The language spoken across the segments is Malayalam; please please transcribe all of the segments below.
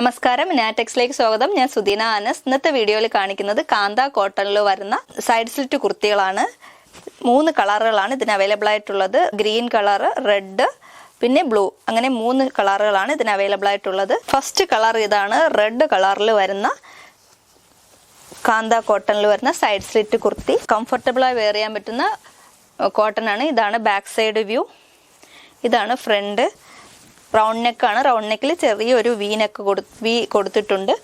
നമസ്കാരം. നാറ്റെക്സിലേക്ക് സ്വാഗതം. ഞാൻ സുദീന ആനസ് ഇന്നത്തെ വീഡിയോയിൽ കാണിക്കുന്നത് കാന്ത കോട്ടണിൽ വരുന്ന സൈഡ് സ്ലിറ്റ് കുർത്തികളാണ്. മൂന്ന് കളറുകളാണ് ഇതിന് അവൈലബിൾ ആയിട്ടുള്ളത്. ഗ്രീൻ കളർ റെഡ് പിന്നെ ബ്ലൂ. അങ്ങനെ മൂന്ന് കളറുകളാണ് ഇതിന് അവൈലബിൾ ആയിട്ടുള്ളത്. ഫസ്റ്റ് കളർ ഇതാണ്. റെഡ് കളറിൽ വരുന്ന കാന്ത കോട്ടണിൽ വരുന്ന സൈഡ് സ്ലിറ്റ് കുർത്തി. കംഫർട്ടബിളായി വെയർ ചെയ്യാൻ പറ്റുന്ന കോട്ടൺ ആണ്. ഇതാണ് ബാക്ക് സൈഡ് വ്യൂ ഇതാണ് ഫ്രണ്ട് റൗണ്ട് നെക്കാണ് റൗണ്ട് നെക്കിൽ ചെറിയൊരു വി നെക്ക് കൊടു വി കൊടുത്തിട്ടുണ്ട്.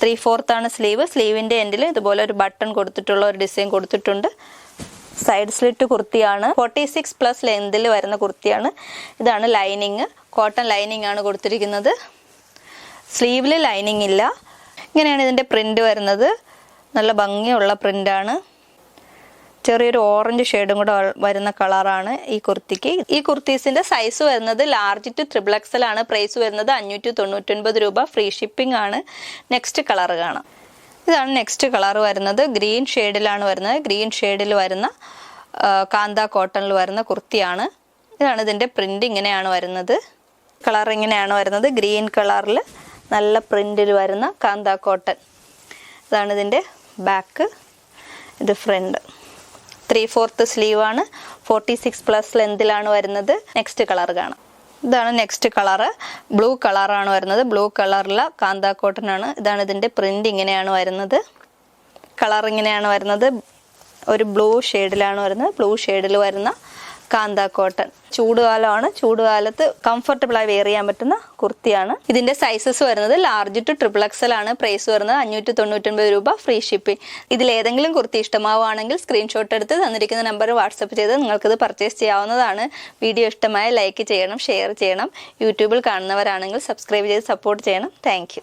ത്രീ ഫോർത്ത് ആണ് സ്ലീവ് സ്ലീവിന്റെ എൻഡിൽ ഇതുപോലെ ഒരു ബട്ടൺ കൊടുത്തിട്ടുള്ള ഒരു ഡിസൈൻ കൊടുത്തിട്ടുണ്ട്. സൈഡ് സ്ലിറ്റ് കുർത്തിയാണ്. ഫോർട്ടി സിക്സ് പ്ലസ് ലെങ്തിൽ വരുന്ന കുർത്തിയാണ്. ഇതാണ് ലൈനിങ് കോട്ടൺ ലൈനിങ് ആണ് കൊടുത്തിരിക്കുന്നത്. സ്ലീവിൽ ലൈനിങ് ഇല്ല. ഇങ്ങനെയാണ് ഇതിന്റെ പ്രിന്റ് വരുന്നത്. നല്ല ഭംഗിയുള്ള പ്രിന്റാണ് ചെറിയൊരു ഓറഞ്ച് ഷെയ്ഡും കൂടെ വരുന്ന കളറാണ് ഈ കുർത്തിക്ക്. ഈ കുർത്തീസിന്റെ സൈസ് വരുന്നത് ലാർജ് ടു ട്രിപ്പിൾ എക്സൽ ആണ്. പ്രൈസ് വരുന്നത് അഞ്ഞൂറ്റി തൊണ്ണൂറ്റൊൻപത് രൂപ. ഫ്രീ ഷിപ്പിംഗ് ആണ്. നെക്സ്റ്റ് കളർ കാണാം. ഇതാണ് നെക്സ്റ്റ് കളർ വരുന്നത്. ഗ്രീൻ ഷെയ്ഡിലാണ് വരുന്നത്. ഗ്രീൻ ഷെയ്ഡിൽ വരുന്ന കാന്ത കോട്ടണിൽ വരുന്ന കുർത്തിയാണ്. ഇതാണ് ഇതിന്റെ പ്രിന്റ് ഇങ്ങനെയാണ് വരുന്നത്. കളർ ഇങ്ങനെയാണ് വരുന്നത്. ഗ്രീൻ കളറിൽ നല്ല പ്രിന്റിൽ വരുന്ന കാന്ത കോട്ടൺ ഇതാണ് ഇതിന്റെ ബാക്ക് ഇത് ഫ്രണ്ട് ത്രീ ഫോർത്ത് സ്ലീവ് ആണ്. ഫോർട്ടി സിക്സ് പ്ലസ് ലെന്തിലാണ് വരുന്നത്. നെക്സ്റ്റ് കളർ കാണാം. ഇതാണ് നെക്സ്റ്റ് കളറ് ബ്ലൂ കളറാണ് വരുന്നത്. ബ്ലൂ കളറിലെ കാന്ത കോട്ടൺ ആണ്. ഇതാണ് ഇതിന്റെ പ്രിന്റ് ഇങ്ങനെയാണ് വരുന്നത്. കളർ ഇങ്ങനെയാണ് വരുന്നത്. ഒരു ബ്ലൂ ഷെയ്ഡിലാണ് വരുന്നത്. ബ്ലൂ ഷെയ്ഡിൽ വരുന്ന കാന്ത കോട്ടൺ ചൂടുകാലമാണ്. ചൂടുകാലത്ത് കംഫർട്ടബിൾ ആയി വെയർ ചെയ്യാൻ പറ്റുന്ന കുർത്തിയാണ്. ഇതിന്റെ സൈസസ് വരുന്നത് ലാർജ് ടു ട്രിപ്പിൾ എക്സൽ ആണ്. പ്രൈസ് വരുന്നത് അഞ്ഞൂറ്റി തൊണ്ണൂറ്റൊൻപത് രൂപ ഫ്രീ ഷിപ്പിംഗ് ഇതിൽ ഏതെങ്കിലും കുർത്തി ഇഷ്ടമാവുകയാണെങ്കിൽ സ്ക്രീൻഷോട്ട് എടുത്ത് തന്നിരിക്കുന്ന നമ്പർ വാട്സപ്പ് ചെയ്ത് നിങ്ങൾക്കിത് പർച്ചേസ് ചെയ്യാവുന്നതാണ്. വീഡിയോ ഇഷ്ടമായ ലൈക്ക് ചെയ്യണം ഷെയർ ചെയ്യണം. യൂട്യൂബിൽ കാണുന്നവരാണെങ്കിൽ സബ്സ്ക്രൈബ് ചെയ്ത് സപ്പോർട്ട് ചെയ്യണം. താങ്ക്